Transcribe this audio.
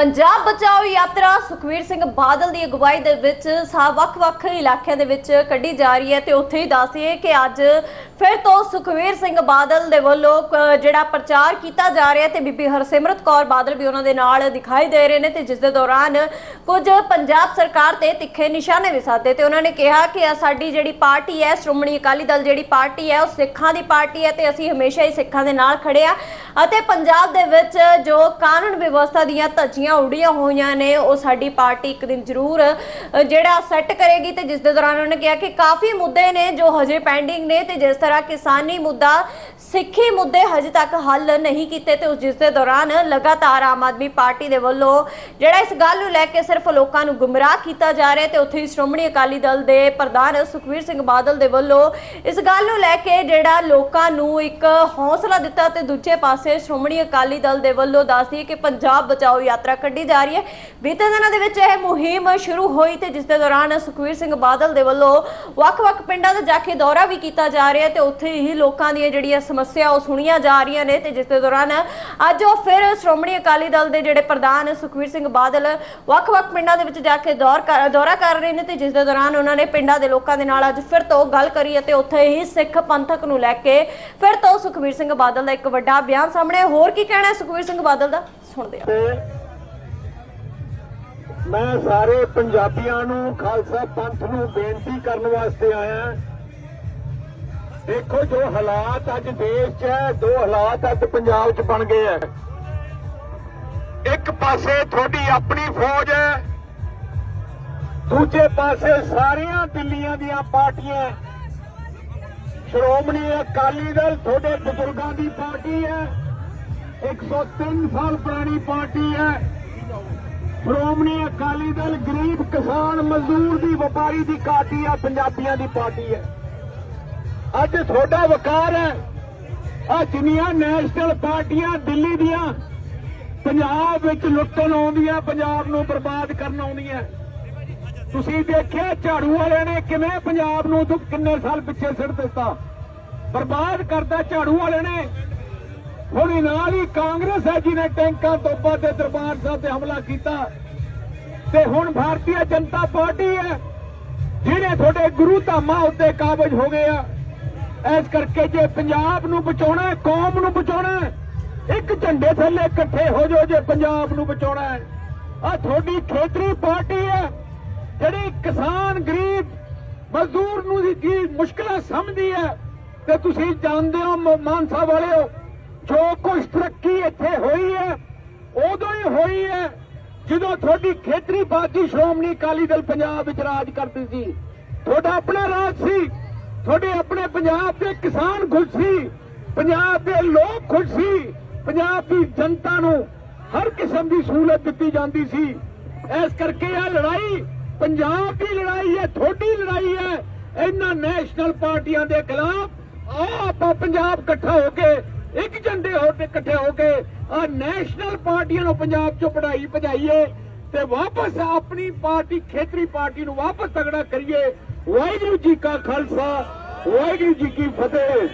ਪੰਜਾਬ ਬਚਾਓ ਯਾਤਰਾ ਸੁਖਵੀਰ ਸਿੰਘ ਬਾਦਲ ਦੀ ਅਗਵਾਈ ਦੇ ਵਿੱਚ ਸਾ ਵੱਖ-ਵੱਖ ਇਲਾਕਿਆਂ ਦੇ ਵਿੱਚ ਕੱਢੀ ਜਾ ਰਹੀ ਹੈ ਤੇ ਉੱਥੇ ਹੀ ਦੱਸੀਏ ਕਿ ਅੱਜ ਫਿਰ ਤੋਂ ਸੁਖਵੀਰ ਸਿੰਘ ਬਾਦਲ ਦੇ ਵੱਲੋਂ ਅ, ਜਿਹੜਾ ਪ੍ਰਚਾਰ ਕੀਤਾ ਜਾ ਰਿਹਾ ਤੇ ਬੀਬੀ ਹਰਸਿਮਰਤ ਕੌਰ ਬਾਦਲ ਵੀ ਉਹਨਾਂ ਦੇ ਨਾਲ ਦਿਖਾਈ ਦੇ ਰਹੇ ਨੇ ਤੇ ਜਿਸ ਦੇ ਦੌਰਾਨ ਕੁਝ ਪੰਜਾਬ ਸਰਕਾਰ ਤੇ ਤਿੱਖੇ ਨਿਸ਼ਾਨੇ ਵੀ ਸਾਧੇ ਤੇ ਉਹਨਾਂ ਨੇ ਕਿਹਾ ਕਿ ਸਾਡੀ ਜਿਹੜੀ ਪਾਰਟੀ ਹੈ ਸ਼੍ਰੋਮਣੀ ਅਕਾਲੀ ਦਲ ਜਿਹੜੀ ਪਾਰਟੀ ਹੈ ਉਹ ਸਿੱਖਾਂ ਦੀ ਪਾਰਟੀ ਹੈ ਤੇ ਅਸੀਂ ਹਮੇਸ਼ਾ ਹੀ ਸਿੱਖਾਂ ਦੇ ਨਾਲ ਖੜੇ ਆ ਅਤੇ ਪੰਜਾਬ ਦੇ ਵਿੱਚ ਜੋ ਕਾਨੂੰਨ ਵਿਵਸਥਾ ਦੀਆਂ ਧੱਜੀਆਂ ਉੜੀਆਂ ਹੋਈਆਂ ਨੇ ਉਹ ਸਾਡੀ ਪਾਰਟੀ ਇੱਕ ਦਿਨ ਜ਼ਰੂਰ ਅ, ਜਿਹੜਾ ਸੈੱਟ ਕਰੇਗੀ ਤੇ ਜਿਸ ਦੇ ਦੌਰਾਨ ਉਹਨਾਂ ਨੇ ਕਿਹਾ ਕਿ ਕਾਫੀ ਮੁੱਦੇ ਨੇ ਜੋ ਹਜੇ ਪੈਂਡਿੰਗ ਨੇ ਤੇ ਜਿਸ ਤਰ੍ਹਾਂ ਕਿਸਾਨੀ ਮੁੱਦਾ ਸਿੱਖੀ ਮੁੱਦੇ ਹਜੇ ਤੱਕ ਹੱਲ ਨਹੀਂ ਕੀਤੇ ਤੇ ਉਸ ਜਿਸ ਦੇ ਦੌਰਾਨ ਲਗਾਤਾਰ ਆਮ ਆਦਮੀ ਪਾਰਟੀ ਦੇ ਵੱਲੋਂ ਜਿਹੜਾ ਇਸ ਗੱਲ ਨੂੰ ਲੈ ਕੇ ਸਿਰਫ ਲੋਕਾਂ ਨੂੰ ਗੁੰਮਰਾਹ ਕੀਤਾ ਜਾ ਰਿਹਾ ਤੇ ਉੱਥੇ ਹੀ ਸ਼੍ਰੋਮਣੀ ਅਕਾਲੀ ਦਲ ਦੇ ਪ੍ਰਧਾਨ ਸੁਖਵੀਰ ਸਿੰਘ ਬਾਦਲ ਦੇ ਵੱਲੋਂ ਇਸ ਗੱਲ ਨੂੰ ਲੈ ਕੇ ਜਿਹੜਾ ਲੋਕਾਂ ਨੂੰ ਇੱਕ ਹੌਸਲਾ ਦਿੱਤਾ ਤੇ ਦੂਜੇ ਪਾਸੇ ਸ਼੍ਰੋਮਣੀ ਅਕਾਲੀ ਦਲ ਦੇ ਵੱਲੋਂ ਦੱਸਦੀ ਕਿ ਪੰਜਾਬ ਬਚਾਓ ਯਾਤਰਾ ਕੱਢੀ ਜਾ ਰਹੀ ਹੈ। ਬੀਤੇ ਦਿਨਾਂ ਦੇ ਵਿੱਚ ਇਹ ਮੁਹਿੰਮ ਸ਼ੁਰੂ ਹੋਈ ਤੇ ਜਿਸ ਦੇ ਦੌਰਾਨ ਸੁਖਵੀਰ ਸਿੰਘ ਬਾਦਲ ਦੇ ਵੱਲੋਂ ਵੱਖ-ਵੱਖ ਪਿੰਡਾਂ ਦਾ ਜਾ ਕੇ ਦੌਰਾ ਵੀ ਕੀਤਾ ਜਾ ਰਿਹਾ ਤੇ ਉੱਥੇ ਹੀ ਲੋਕਾਂ ਦੀਆਂ ਜਿਹੜੀਆਂ ਸਮੱਸਿਆ ਉਹ ਸੁਣੀਆਂ ਜਾ ਰਹੀਆਂ ਨੇ ਤੇ ਜਿਸ ਦੇ ਦੌਰਾਨ ਅੱਜ ਉਹ ਫਿਰ ਸ਼੍ਰੋਮਣੀ ਅਕਾਲੀ ਦਲ ਦੇ ਜਿਹੜੇ ਪ੍ਰਧਾਨ ਸੁਖਵੀਰ ਸਿੰਘ ਬਾਦਲ ਵੱਖ-ਵੱਖ ਪਿੰਡਾਂ ਦੇ ਵਿੱਚ ਜਾ ਕੇ ਦੌਰ ਦੌਰਾ ਕਰ ਰਹੇ ਨੇ ਤੇ ਜਿਸ ਦੇ ਦੌਰਾਨ ਉਹਨਾਂ ਨੇ ਪਿੰਡਾਂ ਦੇ ਲੋਕਾਂ ਦੇ ਨਾਲ ਅੱਜ ਫਿਰ ਤੋਂ ਗੱਲ ਕਰੀ ਅਤੇ ਉੱਥੇ ਹੀ ਸਿੱਖ ਪੰਥਕ ਨੂੰ ਲੈ ਕੇ ਫਿਰ ਤੋਂ ਸੁਖਵੀਰ ਸਿੰਘ ਬਾਦਲ ਦਾ ਇੱਕ ਵੱਡਾ ਬਿਆਨ ਸਾਹਮਣੇ ਹੋਰ ਕੀ ਕਹਿਣਾ ਹੈ ਸੁਖਵੀਰ ਸਿੰਘ ਬਾਦਲ ਦਾ? ਸੁਣਦੇ ਹਾਂ। ਮੈਂ ਸਾਰੇ ਪੰਜਾਬੀਆਂ ਨੂੰ, ਖਾਲਸਾ ਪੰਥ ਨੂੰ ਬੇਨਤੀ ਕਰਨ ਵਾਸਤੇ ਆਇਆ ਦੇਖੋ ਜੋ ਹਾਲਾਤ ਅੱਜ ਦੇਸ਼ 'ਚ ਹੈ, ਦੋ ਹਾਲਾਤ ਅੱਜ ਪੰਜਾਬ 'ਚ ਬਣ ਗਏ ਹੈ। ਇੱਕ ਪਾਸੇ ਤੁਹਾਡੀ ਆਪਣੀ ਫੌਜ ਹੈ, ਦੂਜੇ ਪਾਸੇ ਸਾਰੀਆਂ ਦਿੱਲੀਆਂ ਦੀਆਂ ਪਾਰਟੀਆਂ। ਸ਼੍ਰੋਮਣੀ ਅਕਾਲੀ ਦਲ ਤੁਹਾਡੇ ਬਜ਼ੁਰਗਾਂ ਦੀ ਪਾਰਟੀ ਹੈ 103 ਸਾਲ ਪੁਰਾਣੀ ਪਾਰਟੀ ਹੈ। ਸ਼੍ਰੋਮਣੀ ਅਕਾਲੀ ਦਲ ਗਰੀਬ ਕਿਸਾਨ ਮਜ਼ਦੂਰ ਦੀ ਵਪਾਰੀ ਦੀ ਪਾਰਟੀ ਆ, ਪੰਜਾਬੀਆਂ ਦੀ ਪਾਰਟੀ ਹੈ ਅੱਜ ਤੁਹਾਡਾ ਵਕਾਰ ਹੈ। ਆ ਜਿੰਨੀਆਂ ਨੈਸ਼ਨਲ ਪਾਰਟੀਆਂ ਦਿੱਲੀ ਦੀਆਂ, ਪੰਜਾਬ ਵਿੱਚ ਲੁੱਟਣ ਆਉਂਦੀਆਂ, ਪੰਜਾਬ ਨੂੰ ਬਰਬਾਦ ਕਰਨ ਆਉਂਦੀਆਂ। ਤੁਸੀਂ ਦੇਖਿਆ ਝਾੜੂ ਵਾਲਿਆਂ ਨੇ ਕਿਵੇਂ ਪੰਜਾਬ ਨੂੰ ਕਿੰਨੇ ਸਾਲ ਪਿੱਛੇ ਸਿੱਟ ਦਿੱਤਾ? ਬਰਬਾਦ ਕਰਦਾ ਝਾੜੂ ਵਾਲਿਆਂ ਨੇ। ਹੁਣ ਨਾਲ ਹੀ ਕਾਂਗਰਸ ਹੈ ਜਿਹਨੇ ਟੈਂਕਾਂ ਤੋਪਾਂ ਤੇ ਦਰਬਾਰ ਸਾਹਿਬ ਤੇ ਹਮਲਾ ਕੀਤਾ। ਤੇ ਹੁਣ ਭਾਰਤੀ ਜਨਤਾ ਪਾਰਟੀ ਹੈ ਜਿਹੜੇ ਤੁਹਾਡੇ ਗੁਰੂ ਧਾਮਾਂ ਉੱਤੇ ਕਾਬਜ ਹੋ ਗਏ ਆ। ਇਸ ਕਰਕੇ ਜੇ ਪੰਜਾਬ ਨੂੰ ਬਚਾਉਣਾ ਕੌਮ ਨੂੰ ਬਚਾਉਣਾ ਹੈ, ਇੱਕ ਝੰਡੇ ਥੱਲੇ ਇਕੱਠੇ ਹੋ ਜਾਓ ਜੇ ਪੰਜਾਬ ਨੂੰ ਬਚਾਉਣਾ ਹੈ। ਆ ਤੁਹਾਡੀ ਖੇਤਰੀ ਪਾਰਟੀ ਹੈ, ਜਿਹੜੀ ਕਿਸਾਨ, ਗਰੀਬ, ਮਜ਼ਦੂਰ ਨੂੰ ਦੀ ਮੁਸ਼ਕਲਾਂ ਸਮਝਦੀ ਹੈ, ਤੇ ਤੁਸੀਂ ਜਾਣਦੇ ਹੋ ਮ- ਮਾਨਸਾ ਵਾਲਿਓ ਜੋ ਕੁਝ ਤਰੱਕੀ ਇੱਥੇ ਹੋਈ ਹੈ, ਉਦੋਂ ਹੀ ਹੋਈ ਹੈ, ਜਦੋਂ ਤੁਹਾਡੀ ਖੇਤਰੀ ਪਾਰਟੀ ਸ਼੍ਰੋਮਣੀ ਅਕਾਲੀ ਦਲ ਪੰਜਾਬ ਵਿੱਚ ਰਾਜ ਕਰਦੀ ਸੀ। ਤੁਹਾਡਾ ਆਪਣਾ ਰਾਜ ਸੀ, ਤੁਹਾਡੇ ਆਪਣੇ ਪੰਜਾਬ ਦੇ ਕਿਸਾਨ ਖੁਸ਼ ਸੀ, ਪੰਜਾਬ ਦੇ ਲੋਕ ਖੁਸ਼ ਸੀ, ਪੰਜਾਬ ਦੀ ਜਨਤਾ ਨੂੰ ਹਰ ਕਿਸਮ ਦੀ ਸਹੂਲਤ ਦਿੱਤੀ ਜਾਂਦੀ ਸੀ। ਇਸ ਕਰਕੇ ਇਹ ਲੜਾਈ, ਪੰਜਾਬ ਦੀ ਲੜਾਈ ਹੈ, ਤੁਹਾਡੀ ਲੜਾਈ ਹੈ। ਇਹਨਾਂ ਨੈਸ਼ਨਲ ਪਾਰਟੀਆਂ ਦੇ ਖਿਲਾਫ ਆਓ ਆਪਾਂ ਪੰਜਾਬ ਇਕੱਠਾ ਹੋ ਕੇ ਇੱਕ ਝੰਡੇ ਹੋ ਕੇ ਇਕੱਠੇ ਹੋ ਕੇ ਆ ਨੈਸ਼ਨਲ ਪਾਰਟੀਆਂ ਨੂੰ ਪੰਜਾਬ ਚੋਂ ਪੜਾਈ ਭਜਾਈਏ ਤੇ ਵਾਪਸ ਆਪਣੀ ਪਾਰਟੀ, ਖੇਤਰੀ ਪਾਰਟੀ ਨੂੰ ਵਾਪਸ ਤਗੜਾ ਕਰੀਏ। ਵਾਹਿਗੁਰੂ ਜੀ ਕਾ ਖਾਲਸਾ, ਵਾਹਿਗੁਰੂ ਜੀ ਕੀ ਫਤਿਹ।